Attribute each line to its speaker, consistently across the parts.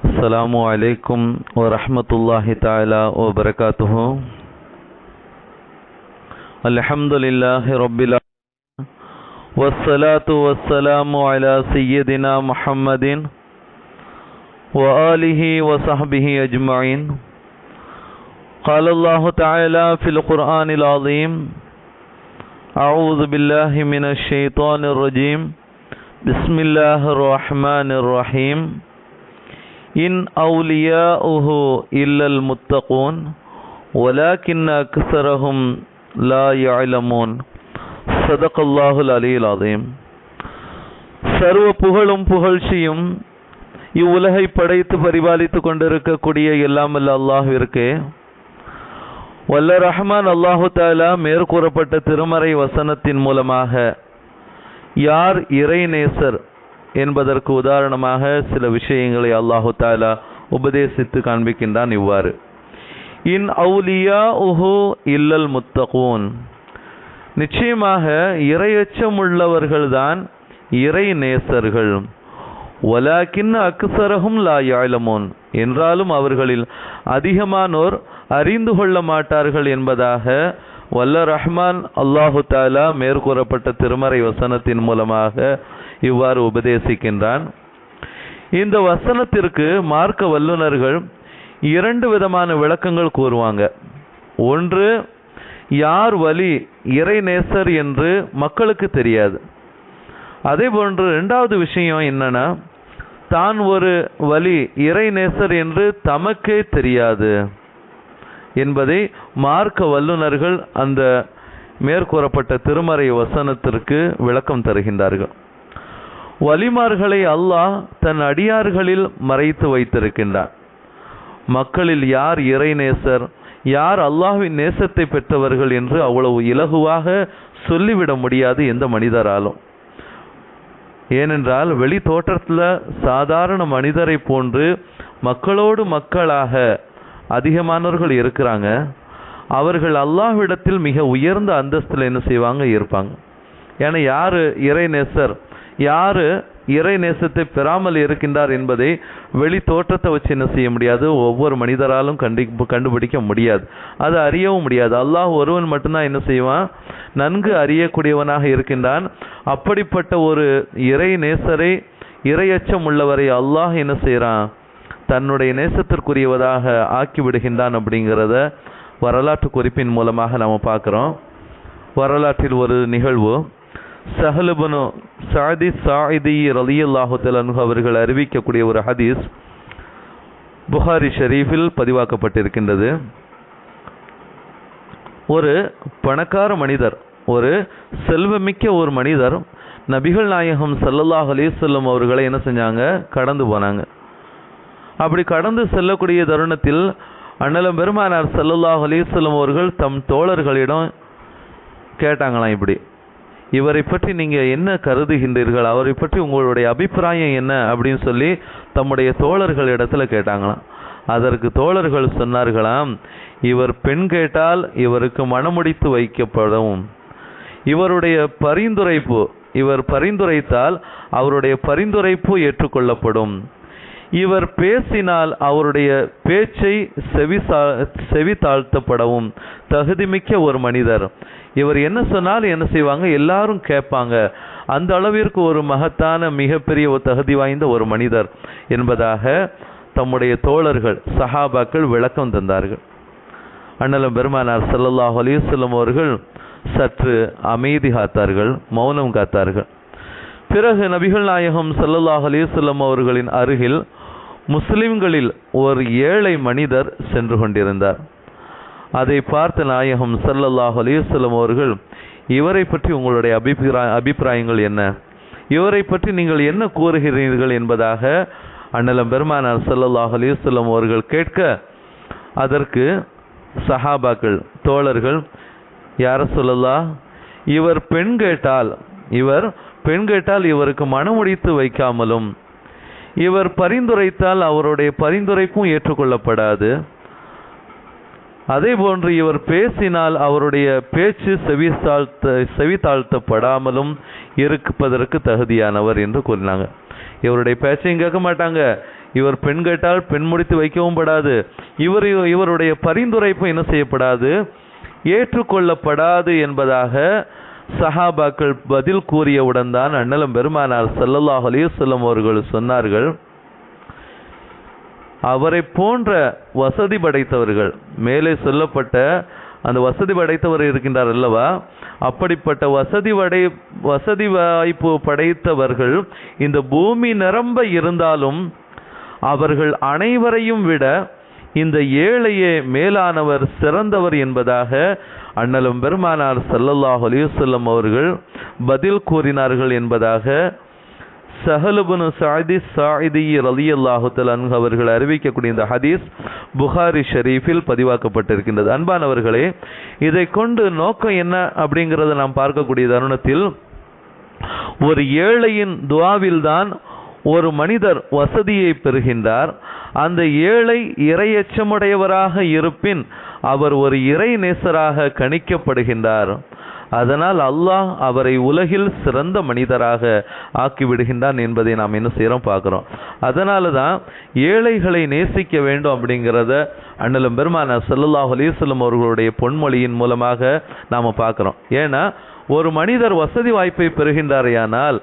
Speaker 1: السلام عليكم ورحمة الله تعالى وبركاته. الحمد لله رب العالمين. والصلاة والسلام على سيدنا محمد وآله وصحبه أجمعين. قال الله تعالى في القرآن العظيم أعوذ بالله من الشيطان الرجيم. بسم الله الرحمن الرحيم. இன் அவுலியா ஓஹோ இல்லல் முத்தகோன் ஒலா ஒலாக்கின் அக்சரஹும் லா யாழமோன் சதகல்லாஹுல் அலியில் அதயம் சர்வ புகழும் புகழ்ச்சியும் இவ்வுலகை படைத்து பரிபாலித்துக் கொண்டிருக்கக்கூடிய எல்லாமல்ல அல்லாஹ் இருக்கே வல்ல ரஹ்மான் அல்லாஹு தாலா மேற்கூறப்பட்ட திருமறை வசனத்தின் மூலமாக யார் இறைநேசர் என்பதற்கு உதாரணமாக சில விஷயங்களை அல்லாஹு தாலா உபதேசித்து காண்பிக்கின்றான் இவ்வாறு. இன் அவுலியா உஹு இல்லல் முத்தகூன். நிச்சயமாக இரையச்சம் உள்ளவர்கள்தான் இறை நேசர்கள். ஒலாக்கின் அக்சரகும் லா யாழமோன் என்றாலும் அவர்களில் அதிகமானோர் அறிந்து கொள்ள மாட்டார்கள் என்பதாக வல்ல ரஹ்மான் அல்லாஹு தாலா மேற்கூறப்பட்ட திருமறை வசனத்தின் மூலமாக இவ்வாறு உபதேசிக்கின்றான். இந்த வசனத்திற்கு மார்க்க வல்லுநர்கள் இரண்டு விதமான விளக்கங்கள் கூறுவாங்க. ஒன்று யார் வழி இறைநேசர் என்று மக்களுக்கு தெரியாது. அதே போன்று ரெண்டாவது விஷயம் என்னன்னா தான் ஒரு வழி இறைநேசர் என்று தமக்கே தெரியாது என்பதை மார்க்க வல்லுநர்கள் அந்த மேற்கூறப்பட்ட திருமறை வசனத்திற்கு விளக்கம் தருகின்றார்கள். வலிமார்களை அல்லாஹ் தன் அடியார்களில் மறைத்து வைத்திருக்கின்றார் மக்களில் யார் இறைநேசர் யார் அல்லாஹ்வின் நேசத்தை பெற்றவர்கள் என்று அவ்வளவு இலகுவாக சொல்லிவிட முடியாது எந்த மனிதராலும். ஏனென்றால் வெளி தோற்றத்தில் சாதாரண மனிதரை போன்று மக்களோடு மக்களாக அதிகமானவர்கள் இருக்கிறாங்க. அவர்கள் அல்லாஹ்விடத்தில் மிக உயர்ந்த அந்தஸ்தில் என்ன செய்வாங்க? இருப்பாங்க. ஏன்னா யார் இறைநேசர் யாரு இறை நேசத்தை பெறாமல் இருக்கின்றார் என்பதை வெளி தோற்றத்தை வச்சு என்ன செய்ய முடியாது? ஒவ்வொரு மனிதராலும் கண்டி கண்டுபிடிக்க முடியாது. அது அறியவும் முடியாது. அல்லாஹ் ஒருவன் மட்டும்தான் என்ன செய்வான்? நன்கு அறியக்கூடியவனாக இருக்கின்றான். அப்படிப்பட்ட ஒரு இறை நேசரை இரையச்சம் உள்ளவரை அல்லாஹ் என்ன செய்கிறான் தன்னுடைய நேசத்திற்குரியவதாக ஆக்கி விடுகின்றான் அப்படிங்கிறத வரலாற்று குறிப்பின் மூலமாக நாம் பார்க்குறோம். வரலாற்றில் ஒரு நிகழ்வு. சஹலுபனு சாதி சாயிதி ரலியல்லாஹு தலன்ஹு அவர்கள் அறிவிக்கக்கூடிய ஒரு ஹதீஸ் புகாரி ஷெரீஃபில் பதிவாக்கப்பட்டிருக்கின்றது. ஒரு பணக்கார மனிதர் ஒரு செல்வமிக்க ஒரு மனிதர் நபிகள் நாயகம் சல்லல்லாஹ் அலிசல்லம் அவர்களை என்ன செஞ்சாங்க? கடந்து போனாங்க. அப்படி கடந்து செல்லக்கூடிய தருணத்தில் அண்ணலம் பெருமானார் சல்லல்லாஹ் அலிசல்லம் அவர்கள் தம் தோழர்களிடம் கேட்டாங்களாம் இப்படி இவரை பற்றி நீங்கள் என்ன கருதுகின்றீர்கள்? அவரை பற்றி உங்களுடைய அபிப்பிராயம் என்ன? அப்படின்னு சொல்லி தம்முடைய தோழர்கள் இடத்துல கேட்டாங்களாம். அதற்கு தோழர்கள் சொன்னார்களாம் இவர் பெண் கேட்டால் இவருக்கு மனமுடித்து வைக்கப்படும். இவருடைய பரிந்துரைப்பு இவர் பரிந்துரைத்தால் அவருடைய பரிந்துரைப்பு ஏற்றுக்கொள்ளப்படும். இவர் பேசினால் அவருடைய பேச்சை செவி செவி தாழ்த்தப்படவும். தகுதிமிக்க ஒரு மனிதர். இவர் என்ன சொன்னாலும் என்ன செய்வாங்க? எல்லாரும் கேட்பாங்க. அந்த அளவிற்கு ஒரு மகத்தான மிகப்பெரிய ஒரு தகுதி வாய்ந்த ஒரு மனிதர் என்பதாக தம்முடைய தோழர்கள் சஹாபாக்கள் விளக்கம் தந்தார்கள். அண்ணலம் பெருமானார் சல்லல்லாஹ் அலிசல்லம் அவர்கள் சற்று அமைதி காத்தார்கள் மௌனம் காத்தார்கள். பிறகு நபிகள் நாயகம் சல்லல்லாஹ் அலிசல்லம் அவர்களின் அருகில் முஸ்லிம்களில் ஒரு ஏழை மனிதர் சென்று கொண்டிருந்தார். அதை பார்த்த நாயகம் சல்லல்லாஹ் அலிவல்லம் அவர்கள் இவரை பற்றி உங்களுடைய அபிப்பிராய அபிப்பிராயங்கள் என்ன? இவரை பற்றி நீங்கள் என்ன கூறுகிறீர்கள் என்பதாக அண்ணலம் பெருமானார் சல்லல்லாஹ் அலிவல்லம் அவர்கள் கேட்க அதற்கு சஹாபாக்கள் தோழர்கள் யார சொல்லலா இவர் பெண் கேட்டால் இவர் பெண் கேட்டால் இவருக்கு மனமுடித்து வைக்காமலும் இவர் பரிந்துரைத்தால் அவருடைய பரிந்துரைக்கும் ஏற்றுக்கொள்ளப்படாது. அதே போன்று இவர் பேசினால் அவருடைய பேச்சு செவி தாழ்த்த செவி தாழ்த்தப்படாமலும் இருப்பதற்கு தகுதியானவர் என்று கூறினாங்க. இவருடைய பேச்சையும் கேட்க மாட்டாங்க. இவர் பெண் கேட்டால் பெண் முடித்து வைக்கவும் படாது. இவர் இவருடைய பரிந்துரைப்பும் என்ன செய்யப்படாது? ஏற்றுக்கொள்ளப்படாது என்பதாக சஹாபாக்கள் பதில் கூறியவுடன் தான் அண்ணலம் பெருமானார் ஸல்லல்லாஹு செல்லும் அவர்கள் சொன்னார்கள். அவரை போன்ற வசதி படைத்தவர்கள். மேலே சொல்லப்பட்ட அந்த வசதி படைத்தவர் இருக்கின்றார் அல்லவா? அப்படிப்பட்ட வசதி வடை வசதி வாய்ப்பு படைத்தவர்கள் இந்த பூமி நிரம்ப இருந்தாலும் அவர்கள் அனைவரையும் விட இந்த ஏழையே மேலானவர் சிறந்தவர் என்பதாக அண்ணலும் பெருமானார் சல்லல்லாஹ் அலைஹி அவர்கள் பதில் கூறினார்கள் என்பதாக சஹலுபுனு சாதி சாயிதி ரலியல்லாஹு தஆலா அவர்கள் அறிவிக்கக்கூடிய இந்த ஹதீஸ் புகாரி ஷெரீஃபில் பதிவாக்கப்பட்டிருக்கின்றது. அன்பானவர்களே இதை கொண்டு நோக்கம் என்ன அப்படிங்கிறத நாம் பார்க்கக்கூடிய தருணத்தில் ஒரு ஏழையின் துவாவில்தான் ஒரு மனிதர் வசதியை பெறுகின்றார். அந்த ஏழை இரையச்சமுடையவராக இருப்பின் அவர் ஒரு இறை நேசராக கணிக்கப்படுகின்றார். அதனால் அல்லாஹ் அவரை உலகில் சிறந்த மனிதராக ஆக்கிவிடுகின்றான் என்பதை நாம் என்ன செய்கிறோம் பார்க்குறோம். அதனால தான் ஏழைகளை நேசிக்க வேண்டும் அப்படிங்கிறத அண்ணலும் பெருமான ஸல்லல்லாஹு அலைஹி அவர்களுடைய பொன்மொழியின் மூலமாக நாம் பார்க்குறோம். ஏன்னா ஒரு மனிதர் வசதி வாய்ப்பை பெறுகின்றாரையானால்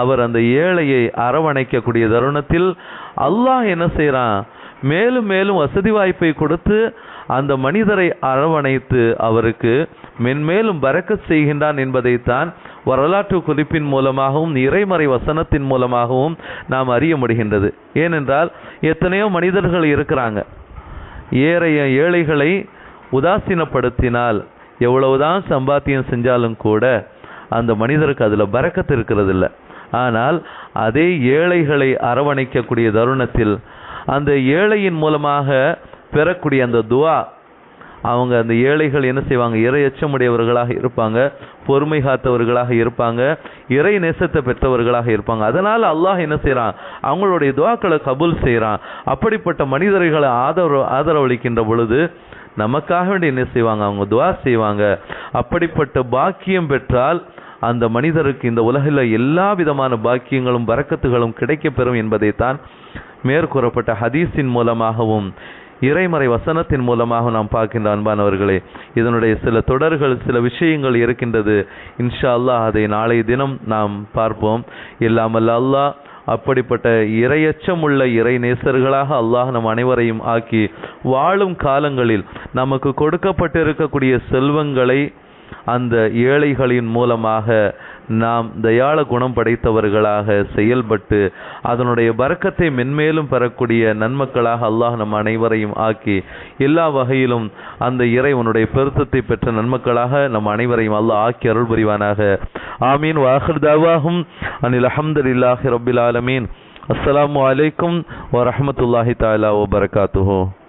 Speaker 1: அவர் அந்த ஏழையை அரவணைக்கக்கூடிய தருணத்தில் அல்லாஹ் என்ன செய்கிறான் மேலும் மேலும் வசதி வாய்ப்பை கொடுத்து அந்த மனிதரை அரவணைத்து அவருக்கு மென்மேலும் பறக்க செய்கின்றான் என்பதைத்தான் வரலாற்று குறிப்பின் மூலமாகவும் இறைமறை வசனத்தின் மூலமாகவும் நாம் அறிய முடிகின்றது. ஏனென்றால் எத்தனையோ மனிதர்கள் இருக்கிறாங்க. ஏறைய ஏழைகளை உதாசீனப்படுத்தினால் எவ்வளவுதான் சம்பாத்தியம் செஞ்சாலும் கூட அந்த மனிதருக்கு அதில் பறக்கத்து இருக்கிறதில்ல. ஆனால் அதே ஏழைகளை அரவணைக்கக்கூடிய தருணத்தில் அந்த ஏழையின் மூலமாக பெறக்கூடிய அந்த துவா அவங்க அந்த ஏழைகள் என்ன செய்வாங்க? இறை எச்சமுடையவர்களாக இருப்பாங்க பொறுமை காத்தவர்களாக இருப்பாங்க இறை நேசத்தை பெற்றவர்களாக இருப்பாங்க. அதனால் அல்லாஹ் என்ன செய்கிறான் அவங்களுடைய துவாக்களை கபூல் செய்கிறான் அப்படிப்பட்ட மனிதர்களை ஆதரவு ஆதரவளிக்கின்ற பொழுது நமக்காக வேண்டி என்ன செய்வாங்க? அவங்க துவா செய்வாங்க. அப்படிப்பட்ட பாக்கியம் பெற்றால் அந்த மனிதருக்கு இந்த உலகில் எல்லா விதமான பாக்கியங்களும் வரக்கத்துகளும் கிடைக்கப்பெறும் என்பதைத்தான் மேற்கூறப்பட்ட ஹதீஸின் மூலமாகவும் இறைமறை வசனத்தின் மூலமாக நாம் பார்க்கின்ற அன்பானவர்களே இதனுடைய சில தொடர்கள் சில விஷயங்கள் இருக்கின்றது. இன்ஷா அல்லாஹ் அதை நாளைய தினம் நாம் பார்ப்போம். இல்லாமல் அல்லாஹ் அப்படிப்பட்ட இரையச்சமுள்ள இறை நேசர்களாக அல்லாஹ் நம் அனைவரையும் ஆக்கி வாழும் காலங்களில் நமக்கு கொடுக்கப்பட்டிருக்கக்கூடிய செல்வங்களை அந்த ஏழைகளின் மூலமாக நாம் தயால குணம் படைத்தவர்களாக செயல்பட்டு அதனுடைய பறக்கத்தை மென்மேலும் பெறக்கூடிய நன்மக்களாக அல்லாஹ் நம் அனைவரையும் ஆக்கி எல்லா வகையிலும் அந்த இறைவனுடைய பெருத்தத்தை பெற்ற நன்மக்களாக நம் அனைவரையும் அல்லாஹ் ஆக்கி அருள் புரிவானாக. ஆமீன். வாஹர் தாவாகும் அனில் அஹமதுல்லாஹி ரபில் ஆலமீன். அஸ்லாம் வலைக்கம் வரமத்துல்லாஹி தாலா வபரகாத்துஹு